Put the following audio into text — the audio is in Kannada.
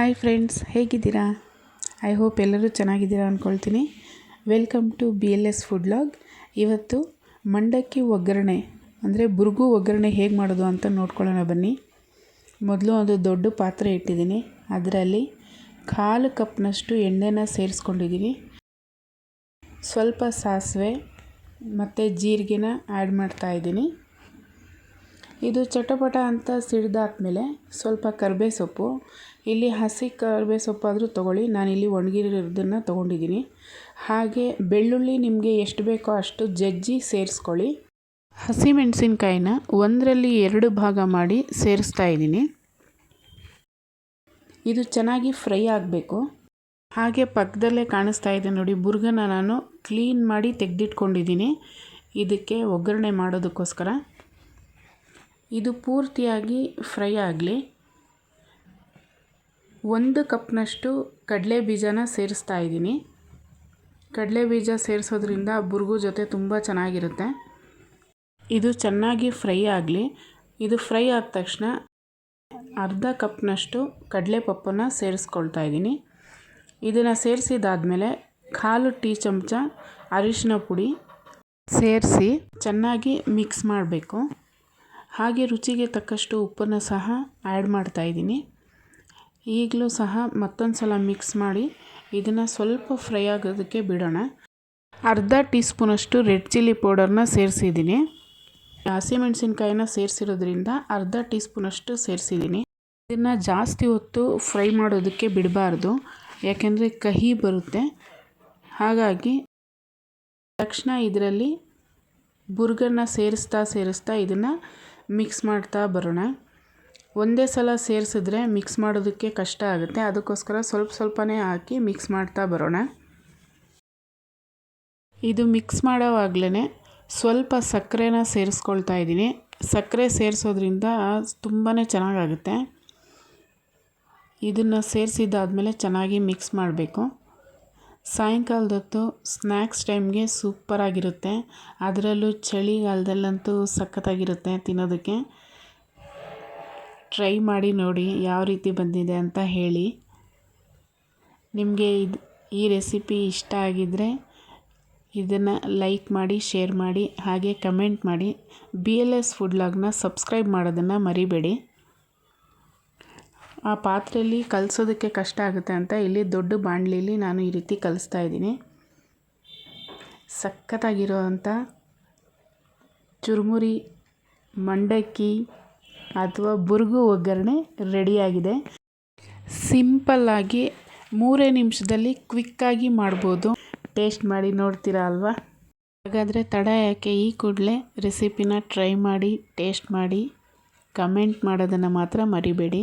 ಹಾಯ್ ಫ್ರೆಂಡ್ಸ್ ಹೇಗಿದ್ದೀರಾ? ಐ ಹೋಪ್ ಎಲ್ಲರೂ ಚೆನ್ನಾಗಿದ್ದೀರಾ ಅಂದ್ಕೊಳ್ತೀನಿ welcome to B L S food log ಇವತ್ತು ಮಂಡಕ್ಕಿ ಒಗ್ಗರಣೆ, ಅಂದರೆ ಬುರುಗು ಒಗ್ಗರಣೆ ಹೇಗೆ ಮಾಡೋದು ಅಂತ ನೋಡ್ಕೊಳ್ಳೋಣ ಬನ್ನಿ. ಮೊದಲು ಒಂದು ದೊಡ್ಡ ಪಾತ್ರೆ ಇಟ್ಟಿದ್ದೀನಿ. ಅದರಲ್ಲಿ ಕಾಲು ಕಪ್ನಷ್ಟು ಎಣ್ಣೆನ ಸೇರಿಸ್ಕೊಂಡಿದ್ದೀನಿ. ಸ್ವಲ್ಪ ಸಾಸಿವೆ ಮತ್ತು ಜೀರಿಗೆನ ಆ್ಯಡ್ ಮಾಡ್ತಾಯಿದ್ದೀನಿ ಇದು ಚಟಪಟ ಅಂತ ಸಿಡಿದಾದ್ಮೇಲೆ ಸ್ವಲ್ಪ ಕರ್ಬೆ ಸೊಪ್ಪು. ಇಲ್ಲಿ ಹಸಿ ಕರ್ಬೇ ಸೊಪ್ಪಾದರೂ ತೊಗೊಳ್ಳಿ. ಇಲ್ಲಿ ಒಣಗಿರೋದನ್ನು ತೊಗೊಂಡಿದ್ದೀನಿ. ಹಾಗೆ ಬೆಳ್ಳುಳ್ಳಿ ನಿಮಗೆ ಎಷ್ಟು ಬೇಕೋ ಅಷ್ಟು ಜಜ್ಜಿ ಸೇರಿಸ್ಕೊಳ್ಳಿ. ಹಸಿಮೆಣಸಿನ್ಕಾಯಿನ ಒಂದರಲ್ಲಿ ಎರಡು ಭಾಗ ಮಾಡಿ ಸೇರಿಸ್ತಾ ಇದ್ದೀನಿ. ಇದು ಚೆನ್ನಾಗಿ ಫ್ರೈ ಆಗಬೇಕು. ಹಾಗೆ ಪಕ್ಕದಲ್ಲೇ ಕಾಣಿಸ್ತಾ ಇದೆ ನೋಡಿ, ಬುರ್ಗನ ನಾನು ಕ್ಲೀನ್ ಮಾಡಿ ತೆಗೆದಿಟ್ಕೊಂಡಿದ್ದೀನಿ. ಇದಕ್ಕೆ ಒಗ್ಗರಣೆ ಮಾಡೋದಕ್ಕೋಸ್ಕರ. ಇದು ಪೂರ್ತಿಯಾಗಿ ಫ್ರೈ ಆಗಲಿ. ಒಂದು ಕಪ್ನಷ್ಟು ಕಡಲೆ ಬೀಜನ ಸೇರಿಸ್ತಾ ಇದ್ದೀನಿ. ಕಡಲೆ ಬೀಜ ಸೇರಿಸೋದ್ರಿಂದ ಬುರ್ಗು ಜೊತೆ ತುಂಬ ಚೆನ್ನಾಗಿರುತ್ತೆ. ಇದು ಚೆನ್ನಾಗಿ ಫ್ರೈ ಆಗಲಿ. ಇದು ಫ್ರೈ ಆದ ತಕ್ಷಣ ಅರ್ಧ ಕಪ್ನಷ್ಟು ಕಡಲೆ ಪಪ್ಪನ್ನು ಸೇರಿಸ್ಕೊಳ್ತಾ ಇದ್ದೀನಿ. ಇದನ್ನು ಸೇರಿಸಿದಾದ್ಮೇಲೆ ಕಾಲು ಟೀ ಚಮಚ ಅರಿಶಿನ ಪುಡಿ ಸೇರಿಸಿ ಚೆನ್ನಾಗಿ ಮಿಕ್ಸ್ ಮಾಡಬೇಕು. ಹಾಗೆ ರುಚಿಗೆ ತಕ್ಕಷ್ಟು ಉಪ್ಪನ್ನು ಸಹ ಆ್ಯಡ್ ಮಾಡ್ತಾಯಿದ್ದೀನಿ ಈಗಲೂ ಸಹ ಮತ್ತೊಂದು ಸಲ ಮಿಕ್ಸ್ ಮಾಡಿ ಇದನ್ನು ಸ್ವಲ್ಪ ಫ್ರೈ ಆಗೋದಕ್ಕೆ ಬಿಡೋಣ. ಅರ್ಧ ಟೀ ಸ್ಪೂನಷ್ಟು ರೆಡ್ ಚಿಲ್ಲಿ ಪೌಡರ್ನ ಸೇರಿಸಿದ್ದೀನಿ. ಹಸಿಮೆಣಸಿನ್ಕಾಯಿನ ಸೇರಿಸಿರೋದ್ರಿಂದ ಅರ್ಧ ಟೀ ಸ್ಪೂನಷ್ಟು ಸೇರಿಸಿದ್ದೀನಿ. ಇದನ್ನು ಜಾಸ್ತಿ ಹೊತ್ತು ಫ್ರೈ ಮಾಡೋದಕ್ಕೆ ಬಿಡಬಾರ್ದು. ಯಾಕೆಂದರೆ ಕಹಿ ಬರುತ್ತೆ. ಹಾಗಾಗಿ ತಕ್ಷಣ ಇದರಲ್ಲಿ ಬುರ್ಗರ್ನ ಸೇರಿಸ್ತಾ ಸೇರಿಸ್ತಾ ಇದನ್ನು ಮಿಕ್ಸ್ ಮಾಡ್ತಾ ಬರೋಣ. ಒಂದೇ ಸಲ ಸೇರಿಸಿದ್ರೆ ಮಿಕ್ಸ್ ಮಾಡೋದಕ್ಕೆ ಕಷ್ಟ ಆಗುತ್ತೆ. ಅದಕ್ಕೋಸ್ಕರ ಸ್ವಲ್ಪ ಸ್ವಲ್ಪನೇ ಹಾಕಿ ಮಿಕ್ಸ್ ಮಾಡ್ತಾ ಬರೋಣ. ಇದು ಮಿಕ್ಸ್ ಮಾಡೋವಾಗ್ಲೇ ಸ್ವಲ್ಪ ಸಕ್ಕರೆನ ಸೇರಿಸ್ಕೊಳ್ತಾ ಇದ್ದೀನಿ. ಸಕ್ಕರೆ ಸೇರಿಸೋದ್ರಿಂದ ತುಂಬಾ ಚೆನ್ನಾಗಾಗುತ್ತೆ. ಇದನ್ನು ಸೇರಿಸಿದ್ದಾದಮೇಲೆ ಚೆನ್ನಾಗಿ ಮಿಕ್ಸ್ ಮಾಡಬೇಕು. ಸಾಯಂಕಾಲದೊತ್ತು ಸ್ನ್ಯಾಕ್ಸ್ ಟೈಮ್ಗೆ ಸೂಪರಾಗಿರುತ್ತೆ. ಅದರಲ್ಲೂ ಚಳಿಗಾಲದಲ್ಲಂತೂ ಸಖತ್ತಾಗಿರುತ್ತೆ ತಿನ್ನೋದಕ್ಕೆ. ಟ್ರೈ ಮಾಡಿ ನೋಡಿ ಯಾವ ರೀತಿ ಬಂದಿದೆ ಅಂತ ಹೇಳಿ. ನಿಮಗೆ ಇದು, ಈ ರೆಸಿಪಿ ಇಷ್ಟ ಆಗಿದ್ದರೆ ಇದನ್ನು ಲೈಕ್ ಮಾಡಿ, ಶೇರ್ ಮಾಡಿ, ಹಾಗೆ ಕಮೆಂಟ್ ಮಾಡಿ. ಬಿ ಎಲ್ ಎಸ್ ಫುಡ್ ಲಾಗ್ನ ಸಬ್ಸ್ಕ್ರೈಬ್ ಮಾಡೋದನ್ನು ಮರಿಬೇಡಿ. ಆ ಪಾತ್ರೆಯಲ್ಲಿ ಕಲಸೋದಕ್ಕೆ ಕಷ್ಟ ಆಗುತ್ತೆ ಅಂತ ಇಲ್ಲಿ ದೊಡ್ಡ ಬಾಣಲಿಲಿ ನಾನು ಈ ರೀತಿ ಕಲಿಸ್ತಾ ಇದ್ದೀನಿ. ಸಖತ್ತಾಗಿರೋವಂಥ ಚುರುಮುರಿ, ಮಂಡಕ್ಕಿ ಅಥವಾ ಬುರುಗು ಒಗ್ಗರಣೆ ರೆಡಿಯಾಗಿದೆ. ಸಿಂಪಲ್ಲಾಗಿ ಮೂರೇ ನಿಮಿಷದಲ್ಲಿ ಕ್ವಿಕ್ಕಾಗಿ ಮಾಡ್ಬೋದು. ಟೇಸ್ಟ್ ಮಾಡಿ ನೋಡ್ತೀರಾ ಅಲ್ವಾ? ಹಾಗಾದರೆ ತಡ ಯಾಕೆ? ಈ ಕೂಡಲೇ ರೆಸಿಪಿನ ಟ್ರೈ ಮಾಡಿ, ಟೇಸ್ಟ್ ಮಾಡಿ, ಕಮೆಂಟ್ ಮಾಡೋದನ್ನು ಮಾತ್ರ ಮರಿಬೇಡಿ.